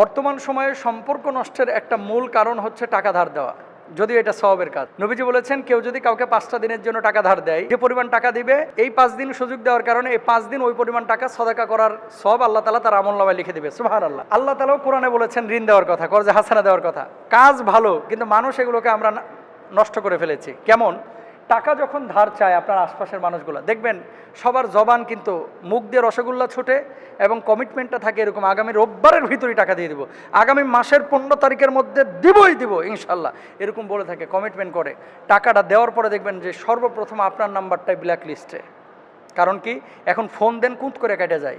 বর্তমান সময়ে সম্পর্ক নষ্টের একটা মূল কারণ হচ্ছে টাকা ধার দেওয়া, যদিও এটা সবের কাজ। নবীজি বলেছেন, কেউ যদি কাউকে পাঁচটা দিনের জন্য টাকা ধার দেয়, যে পরিমাণ টাকা দিবে, এই পাঁচ দিন সুযোগ দেওয়ার কারণে এই পাঁচ দিন ওই পরিমাণ টাকা সদাকা করার সব আল্লাহ তালা তার আমল নামায় লিখে দিবে। সুহার আল্লাহ আল্লাহ তালাও কোরআনে বলেছেন, ঋণ দেওয়ার কথা, কর্জে হাসানা দেওয়ার কথা। কাজ ভালো, কিন্তু মানুষ এগুলোকে আমরা নষ্ট করে ফেলেছি। কেমন? টাকা যখন ধার চায় আপনার আশপাশের মানুষগুলো, দেখবেন সবার জবান কিন্তু মুখ দিয়ে রসগোল্লা ছোটে এবং কমিটমেন্টটা থাকে এরকম, আগামী রোববারের ভিতরেই টাকা দিয়ে দিব, আগামী মাসের পনেরো তারিখের মধ্যে দিবই দিব, ইনশাল্লাহ। এরকম বলে থাকে কমিটমেন্ট করে। টাকাটা দেওয়ার পরে দেখবেন যে সর্বপ্রথম আপনার নাম্বারটাই ব্ল্যাক লিস্টে কারণ কি? এখন ফোন দেন কুঁত করে কেটে যায়।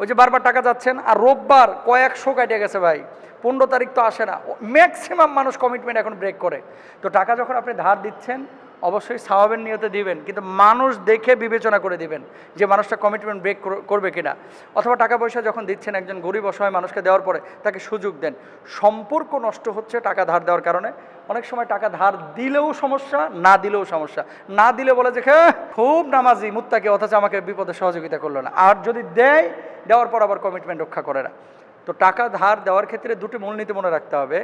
ওই যে বারবার টাকা যাচ্ছেন, আর রোববার কয়েকশো কাটে গেছে ভাই। পনেরো তারিখ তো আসে না। ম্যাক্সিমাম মানুষ কমিটমেন্ট এখন ব্রেক করে। তো টাকা যখন আপনি ধার দিচ্ছেন অবশ্যই স্বভাবের নিয়তে দিবেন কিন্তু মানুষ দেখে বিবেচনা করে দিবেন যে মানুষটা কমিটমেন্ট ব্রেক করবে কিনা। অথবা টাকা পয়সা যখন দিচ্ছেন একজন গরিব অসহায় মানুষকে দেওয়ার পরে তাকে সুযোগ দেন। সম্পর্ক নষ্ট হচ্ছে টাকা ধার দেওয়ার কারণে। অনেক সময় টাকা ধার দিলেও সমস্যা না দিলেও সমস্যা। না দিলে বলে যে "হ্যাঁ, খুব নামাজি মুত্তাকে অথচ আমাকে বিপদে সহযোগিতা করল না। আর যদি দেয় দেওয়ার পর আবার কমিটমেন্ট রক্ষা করে না। তো টাকা ধার দেওয়ার ক্ষেত্রে দুটি মূলনীতি মনে রাখতে হবে।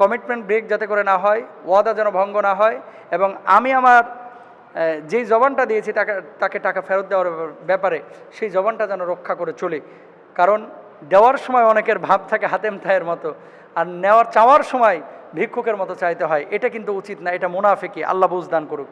কমিটমেন্ট ব্রেক যাতে করে না হয়, ওয়াদা যেন ভঙ্গ না হয় এবং আমি আমার যেই জবানটা দিয়েছি টাকা তাকে টাকা ফেরত দেওয়ার ব্যাপারে সেই জবানটা যেন রক্ষা করে চলি। কারণ দেওয়ার সময় অনেকের ভাব থাকে হাতেম থায়ের মতো আর নেওয়ার, চাওয়ার সময় ভিক্ষুকের মতো চাইতে হয়। এটা কিন্তু উচিত না, এটা মুনাফিকি, আল্লাহ বুঝদান করুক।